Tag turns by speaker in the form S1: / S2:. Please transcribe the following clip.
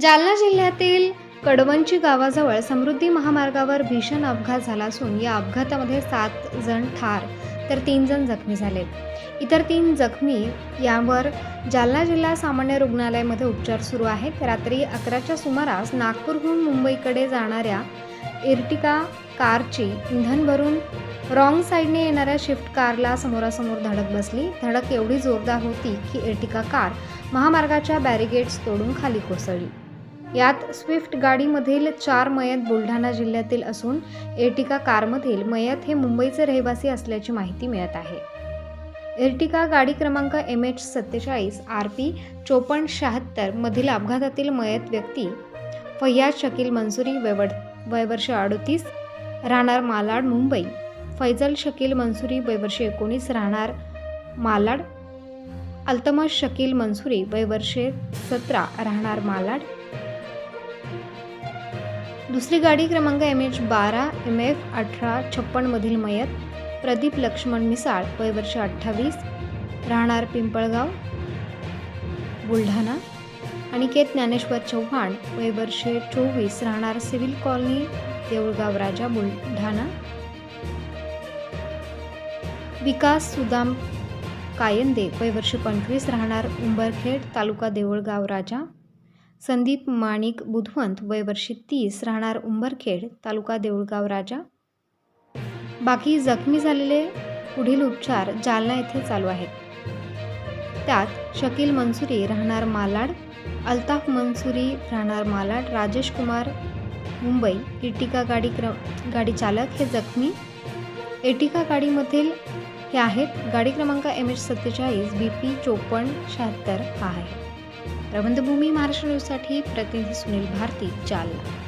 S1: जालना जिल्ह्यातील कडवंची गावाजवळ समृद्धी महामार्गावर भीषण अपघात झाला असून या अपघातामध्ये सात जण ठार तर तीन जण जखमी झाले. इतर तीन जखमी यावर जालना जिल्हा सामान्य रुग्णालयामध्ये उपचार सुरू आहेत. रात्री अकराच्या सुमारास नागपूरहून मुंबईकडे जाणाऱ्या इर्टिका कारची इंधन भरून रॉंग साईडने येणाऱ्या शिफ्ट कारला समोरासमोर धडक बसली. धडक एवढी जोरदार होती की इर्टिका कार महामार्गाच्या बॅरिगेड्स तोडून खाली कोसळली. यात स्विफ्ट गाडीमधील चार मयत बुलढाणा जिल्ह्यातील असून एर्टिका कारमधील मयत हे मुंबईचे रहिवासी असल्याची माहिती मिळत आहे. एर्टिका गाडी क्रमांक एम एच सत्तेचाळीस आर पी चोपन्न शहात्तर मधील अपघातातील मयत व्यक्ती फय्याज शकील मंसुरी वयवड वयवर्ष अडतीस राहणार मालाड मुंबई. फैजल शकील मंसुरी वयवर्षे एकोणीस राहणार मालाड. अल्तमश शकील मंसुरी वयवर्षे सतरा राहणार मालाड. दुसरी गाडी क्रमांक एम एच बारा एम एफ अठरा छप्पनमधील मयत प्रदीप लक्ष्मण मिसाळ वयवर्ष अठ्ठावीस राहणार पिंपळगाव बुलढाणा. अनिकेत ज्ञानेश्वर चव्हाण वयवर्षे चोवीस राहणार सिव्हिल कॉलनी देऊळगाव राजा बुलढाणा. विकास सुदाम कायंदे वयवर्ष पंचवीस राहणार उंबरखेड तालुका देऊळगाव राजा. संदीप माणिक बुधवंत वयवर्षी तीस राहणार उंबरखेड तालुका देऊळगाव राजा. बाकी जखमी झालेले पुढील उपचार जालना येथे चालू आहेत. त्यात शकील मंसुरी राहणार मालाड अल्ताफ मंसुरी राहणार मालाड राजेश कुमार मुंबई इटिका गाडी क्र गाडी चालक हे जखमी. एटिका गाडीमधील हे आहेत गाडी क्रमांक एम एच सत्तेचाळीस बी पी चोपन्न शहात्तर हा आहे. प्रबंधभूमी महाराष्ट्र न्यूजसाठी प्रतिनिधी सुनील भारती जालना.